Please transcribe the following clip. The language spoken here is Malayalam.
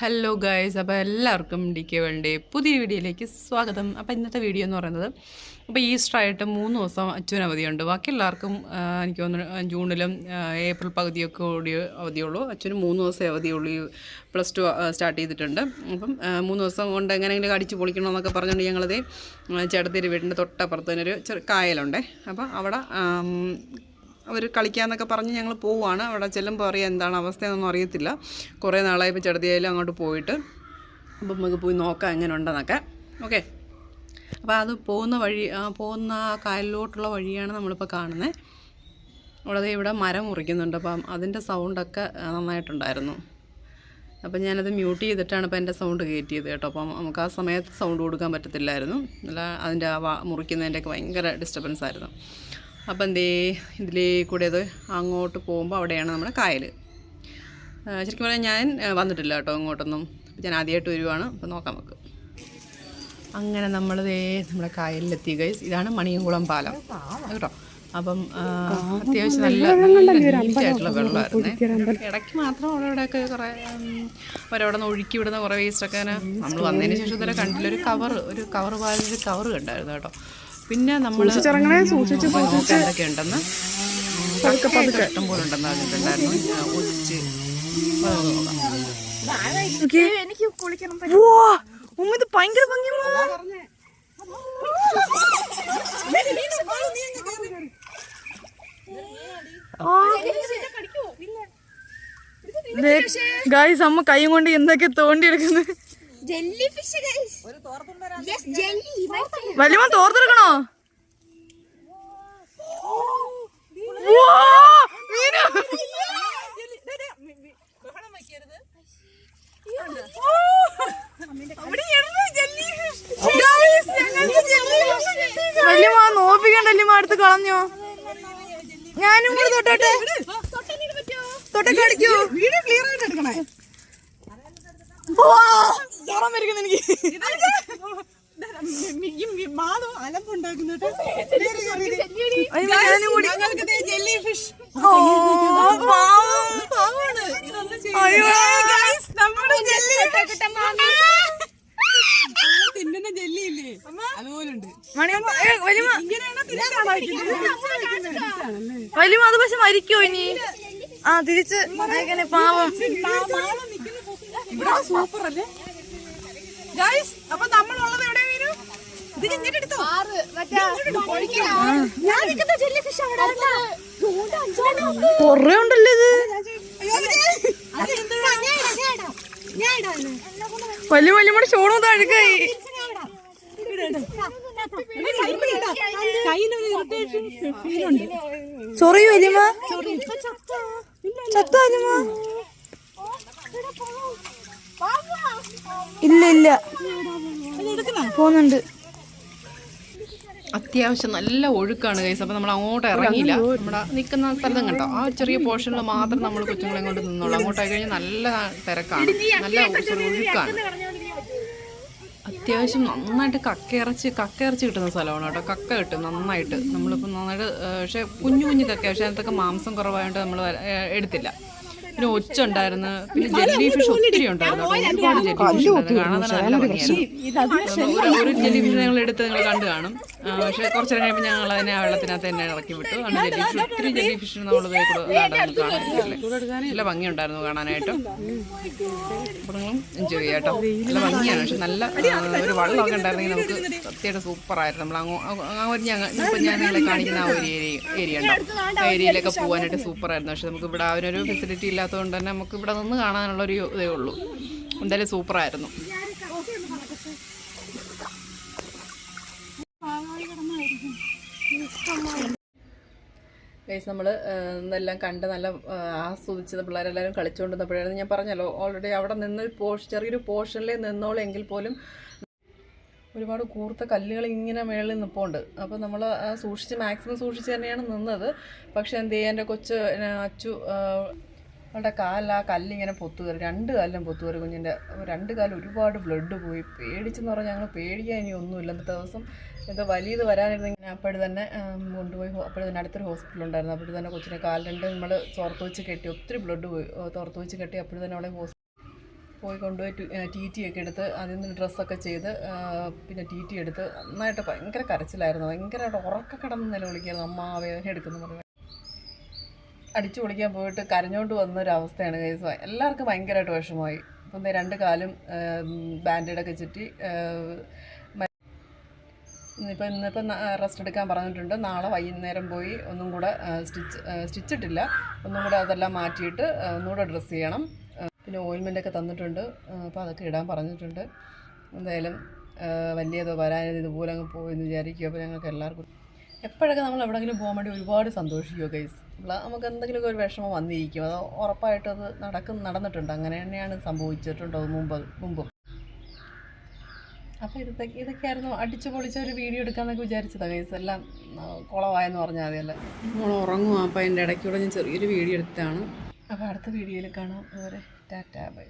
ഹലോ ഗായ്സ് അപ്പോൾ എല്ലാവർക്കും ഡി കെ വേൾഡിന്റെ പുതിയ വീഡിയോയിലേക്ക് സ്വാഗതം. അപ്പോൾ ഇന്നത്തെ വീഡിയോ എന്ന് പറയുന്നത് അപ്പോൾ ഈസ്റ്റർ ആയിട്ട് മൂന്ന് ദിവസം അച്ഛൻ അവധിയുണ്ട്. ബാക്കി എല്ലാവർക്കും എനിക്ക് തോന്നുന്നു ജൂണിലും ഏപ്രിൽ പകുതിയൊക്കെ കൂടി അവധിയുള്ളൂ. അച്ഛന് മൂന്ന് ദിവസം അവധിയുള്ളൂ. പ്ലസ് ടു സ്റ്റാർട്ട് ചെയ്തിട്ടുണ്ട്. അപ്പം മൂന്ന് ദിവസം കൊണ്ട് എങ്ങനെയെങ്കിലും അടിച്ച് പൊളിക്കണമെന്നൊക്കെ പറഞ്ഞുകൊണ്ട് ഞങ്ങളത് ചേട്ടത്തിരി വീടിന്റെ തൊട്ടപ്പുറത്ത് തന്നെ ഒരു ചെറു കായലുണ്ട്. അപ്പോൾ അവിടെ അവർ കളിക്കാന്നൊക്കെ പറഞ്ഞ് ഞങ്ങൾ പോവുകയാണ് അവിടെ ചെല്ലുമ്പോൾ അറിയാം എന്താണ് അവസ്ഥയെന്നൊന്നും അറിയത്തില്ല. കുറേ നാളായി ഇപ്പോൾ ചെറുതിയായാലും അങ്ങോട്ട് പോയിട്ട്. അപ്പം നമുക്ക് പോയി നോക്കാം എങ്ങനെ ഉണ്ടെന്നൊക്കെ ഓക്കെ. അപ്പോൾ അത് പോകുന്ന വഴി പോകുന്ന കായലിലോട്ടുള്ള വഴിയാണ് നമ്മളിപ്പോൾ കാണുന്നത് അവിടെ ഇവിടെ മരം മുറിക്കുന്നുണ്ട്. അപ്പം അതിന്റെ സൗണ്ടൊക്കെ നന്നായിട്ടുണ്ടായിരുന്നു. അപ്പം ഞാനത് മ്യൂട്ട് ചെയ്തിട്ടാണ് ഇപ്പോൾ എന്റെ സൗണ്ട് കയറ്റിയത് കേട്ടോ. അപ്പം നമുക്ക് ആ സമയത്ത് സൗണ്ട് കൊടുക്കാൻ പറ്റത്തില്ലായിരുന്നു. അല്ല അതിന്റെ ആ മുറിക്കുന്നതിന്റെയൊക്കെ ഭയങ്കര ഡിസ്റ്റർബൻസ് ആയിരുന്നു. അപ്പം എന്തേ ഇതിലേ കൂടെ അത് അങ്ങോട്ട് പോകുമ്പോൾ അവിടെയാണ് നമ്മുടെ കായൽ. ശരിക്കും പറഞ്ഞാൽ ഞാൻ വന്നിട്ടില്ല കേട്ടോ അങ്ങോട്ടൊന്നും അപ്പം ഞാൻ ആദ്യമായിട്ട് വരുവാണ്. അപ്പം നോക്കാം നമുക്ക്. അങ്ങനെ നമ്മൾ ദേ നമ്മുടെ കായലിലെത്തി ഗൈസ് ഇതാണ് മണിയംകുളം പാലം. കേട്ടോ? അപ്പം അത്യാവശ്യം നല്ല നല്ല നീറ്റായിട്ടുള്ള വെള്ളമായിരുന്നേ. ഇടയ്ക്ക് മാത്രം അവിടെ ഇവിടെയൊക്കെ കുറേ അവരവിടെ നിന്ന് ഒഴുക്കി വിടുന്ന കുറേ വേസ്റ്റൊക്കെ നമ്മൾ വന്നതിന് ശേഷം ഇതുവരെ കണ്ടില്ല. ഒരു കവർ ഒരു കവർ പാലൊരു കവർ കണ്ടായിരുന്നു കേട്ടോ. പിന്നെ നമ്മൾ എന്തൊക്കെ ഉണ്ടെന്ന്. ഇഷ്ടം പോലെ ഉണ്ടെന്ന് പറഞ്ഞിട്ടുണ്ടായിരുന്നു ഒഴിച്ച് ഇത് ഭയങ്കര ഗായ്സ് അമ്മ കൈ കൊണ്ട് എന്തൊക്കെ തോണ്ടിയെടുക്കുന്നത് ജെല്ലി ഫിഷ് ഒരു വലിയ തോർത്തെടുക്കണോ. വല്യമ്മ നോപ്പിക്കണ്ട വല്യമ്മ അടുത്ത് കളഞ്ഞോ. ഞാനും കൂടെ തൊട്ടോട്ടെ. തൊട്ടൊക്കെ അടിക്കോ. വീഡിയോ ക്ലിയർ ആയിട്ട് എടുക്കണേ. തൊടാൻ പറ്റുന്നു എനിക്ക്. അയ്യോ, നമ്മുടെ jelly മണിയമ്മ, ഏ, വല്യമ്മ. വല്യമ്മ അത് പക്ഷെ മരിക്കോ ഇനി? ആ തിരിച്ച്. പാവം? സൂപ്പർ അല്ലേ ഗൈസ് അപ്പൊ നമ്മളുള്ളത് എവിടെ വരും? ഇത് ഇങ്ങോട്ട് എടുത്തോ ഞാൻ നിൽക്കുന്ന ജെല്ലി ഫിഷ് അവിടെ. കൊറേ ഉണ്ടല്ലോ ഇത്. വലിയ വലിയ കൂടെ ചോടും താഴേക്കായി. സോറി വലിയമ്മ ഇപ്പൊ ചത്തോ? ചത്ത ഇല്ല ഇല്ല. പോകുന്നുണ്ട്. അത്യാവശ്യം നല്ല ഒഴുക്കാണ് കൈസ് അപ്പൊ നമ്മൾ അങ്ങോട്ട് ഇറങ്ങിയില്ല. നമ്മുടെ നിൽക്കുന്ന സ്ഥലം കണ്ടോ? ആ ചെറിയ പോർഷനിൽ മാത്രം നമ്മൾ കൊച്ചുങ്ങളെ കൊണ്ട് നിന്നോളൂ. അങ്ങോട്ടായി കഴിഞ്ഞാൽ നല്ല തിരക്കാണ്. നല്ല ഒഴുക്കാണ്. അത്യാവശ്യം നന്നായിട്ട് കക്കയിറച്ചി കക്കയിറച്ചി കിട്ടുന്ന സ്ഥലമാണ് കേട്ടോ. കക്ക കിട്ടും നന്നായിട്ട്. നമ്മളിപ്പോൾ നന്നായിട്ട് പക്ഷെ പക്ഷേ കുഞ്ഞു കുഞ്ഞു കക്ക പക്ഷേ അതിനകത്തൊക്കെ മാംസം കുറവായതുകൊണ്ട് നമ്മൾ എടുത്തില്ല. പിന്നെ ഒച്ച ഉണ്ടായിരുന്നു പിന്നെ ജെല്ലി ഫിഷ് ഒത്തിരി ഉണ്ടായിരുന്നു. ഒരുപാട് ജെല്ലി ഫിഷ് ഉണ്ടായിരുന്നു. കാണാൻ തന്നെ നല്ല ഭംഗിയായിരുന്നു ഒരു- ഒരു ജെല്ലി ഫിഷ് ഞങ്ങൾ എടുത്ത് നിങ്ങൾ കണ്ടു കാണും. പക്ഷെ കുറച്ചു നേരം കഴിയുമ്പോൾ ഞങ്ങൾ അതിനെ ആ വെള്ളത്തിനകത്ത് തന്നെ ഇറക്കി വിട്ടു. ആണ് ജെല്ലി ഫിഷ് ഒത്തിരി ജെല്ലി ഫിഷ് നമ്മൾ കാണാൻ നല്ല ഭംഗിയുണ്ടായിരുന്നു കാണാനായിട്ട്. അപ്പോൾ നിങ്ങളും എൻജോയ് ചെയ്യാട്ടോ നല്ല ഭംഗിയാണ്. പക്ഷെ നല്ല ഒരു വെള്ളമൊക്കെ ഉണ്ടായിരുന്നെങ്കിൽ നമുക്ക് സത്യമായിട്ട് സൂപ്പറായിരുന്നു നമ്മൾ അങ്ങോ ആ ഒരു ഞങ്ങൾ ഇപ്പം ഞാൻ നിങ്ങളെ കാണിക്കുന്ന ആ ഒരു ഏരിയ ഏരിയ ഉണ്ടോ? ആ ഏരിയയിലൊക്കെ പോകാനായിട്ട് സൂപ്പറായിരുന്നു പക്ഷെ നമുക്ക് ഇവിടെ ആ ഒരു ഫെസിലിറ്റി ഇല്ലാത്തതുകൊണ്ട് തന്നെ നമുക്ക് ഇവിടെ നിന്ന് കാണാനുള്ളൊരു ഇതേ ഉള്ളൂ. എന്തായാലും സൂപ്പറായിരുന്നു. ഗൈസ് നമ്മൾ ഇതെല്ലാം കണ്ട് നല്ല ആസ്വദിച്ചത് പിള്ളേരെല്ലാവരും കളിച്ചുകൊണ്ടിരുന്നപ്പോഴായിരുന്നു ഞാൻ പറഞ്ഞല്ലോ ഓൾറെഡി അവിടെ നിന്ന് പോർഷൻ ചെറിയൊരു പോർഷനിലേ നിന്നോളൂ എങ്കിൽ പോലും ഒരുപാട് കൂർത്ത കല്ലുകൾ ഇങ്ങനെ മേളിൽ നിൽപ്പുണ്ട് അപ്പോൾ നമ്മൾ സൂക്ഷിച്ച് മാക്സിമം സൂക്ഷിച്ച് തന്നെയാണ് നിന്നത്. പക്ഷേ എന്ത് ചെയ്യാൻ എന്റെ കൊച്ച് അച്ചു അവളുടെ കാലിൽ ആ കല്ലിങ്ങനെ പൊത്തു കയറി രണ്ട് കാലിലും പൊത്തു കയറി കുഞ്ഞിന്റെ രണ്ട് കാലം ഒരുപാട് ബ്ലഡ് പോയി. പേടിച്ചെന്ന് പറഞ്ഞാൽ ഞങ്ങൾ പേടിക്കാൻ ഇനി ഒന്നുമില്ല. അന്നത്തെ ദിവസം എന്തോ വലിയത് വരാനിരുന്നെങ്കിൽ അപ്പോഴും തന്നെ കൊണ്ടുപോയി അപ്പോഴും തന്നെ അടുത്തൊരു ഹോസ്പിറ്റൽ ഉണ്ടായിരുന്നു. അപ്പോഴും തന്നെ കൊച്ചിനെ കാൽ രണ്ട് നമ്മൾ തോർത്ത് വെച്ച് കെട്ടി ഒത്തിരി ബ്ലഡ് പോയി. തോർത്ത് വെച്ച് കെട്ടി അപ്പോഴും തന്നെ അവളെ ഹോസ്പിറ്റൽ പോയി കൊണ്ടുപോയി ടി ടി ഒക്കെ എടുത്ത് അതിൽ നിന്ന് ഡ്രസ്സൊക്കെ ചെയ്ത് പിന്നെ ടി ടി എടുത്ത് നന്നായിട്ട് ഭയങ്കര കരച്ചിലായിരുന്നു. ഭയങ്കരമായിട്ട് ഉറക്ക കിടന്ന് നിലവിളിക്കായിരുന്നു അമ്മ വേദന എടുക്കുന്നു പറഞ്ഞു. അടിച്ചു പൊളിക്കാൻ പോയിട്ട് കരഞ്ഞോണ്ട് അവസ്ഥയാണ് കേസ് എല്ലാവർക്കും ഭയങ്കരമായിട്ട് വിഷമമായി. അപ്പം രണ്ട് കാലും ബാൻഡേഡൊക്കെ ചുറ്റി ഇന്നിപ്പോൾ ഇന്നിപ്പോൾ റെസ്റ്റ് എടുക്കാൻ പറഞ്ഞിട്ടുണ്ട്. നാളെ വൈകുന്നേരം പോയി ഒന്നും കൂടെ സ്റ്റിച്ച് സ്റ്റിച്ചിട്ടില്ല. ഒന്നും കൂടെ അതെല്ലാം മാറ്റിയിട്ട് ഒന്നുകൂടെ ഡ്രസ്സ് ചെയ്യണം. പിന്നെ ഓയിൽമെന്റൊക്കെ തന്നിട്ടുണ്ട്. അപ്പോൾ അതൊക്കെ ഇടാൻ പറഞ്ഞിട്ടുണ്ട്. എന്തായാലും വലിയതോ വരാനത് ഇതുപോലെ അങ്ങ് പോയെന്ന് വിചാരിക്കും അപ്പോൾ ഞങ്ങൾക്ക് എല്ലാവർക്കും എപ്പോഴൊക്കെ നമ്മൾ എവിടെയെങ്കിലും പോകാൻ വേണ്ടി ഒരുപാട് സന്തോഷിക്കുമോ ഗൈസ് നമുക്ക് എന്തെങ്കിലുമൊക്കെ ഒരു വിഷമം വന്നിരിക്കും. അത് ഉറപ്പായിട്ടും അത് നടക്കും നടന്നിട്ടുണ്ട്. അങ്ങനെ തന്നെയാണ് സംഭവിച്ചിട്ടുണ്ടോ മുമ്പ് മുമ്പും. അപ്പോൾ ഇതൊക്കെ ഇതൊക്കെയായിരുന്നു അടിച്ചു പൊളിച്ച ഒരു വീഡിയോ എടുക്കാമെന്നൊക്കെ വിചാരിച്ചതാണ് ഗൈസ് എല്ലാം കുളമായെന്ന് പറഞ്ഞാൽ മതിയല്ലേ നമ്മൾ ഉറങ്ങും. അപ്പോൾ അതിന്റെ ഇടയ്ക്കൂടെ ഞാൻ ചെറിയൊരു വീഡിയോ എടുത്താണ്. അപ്പോൾ അടുത്ത വീഡിയോയിൽ കാണാം. അതുവരെ ടാറ്റാ ബൈ.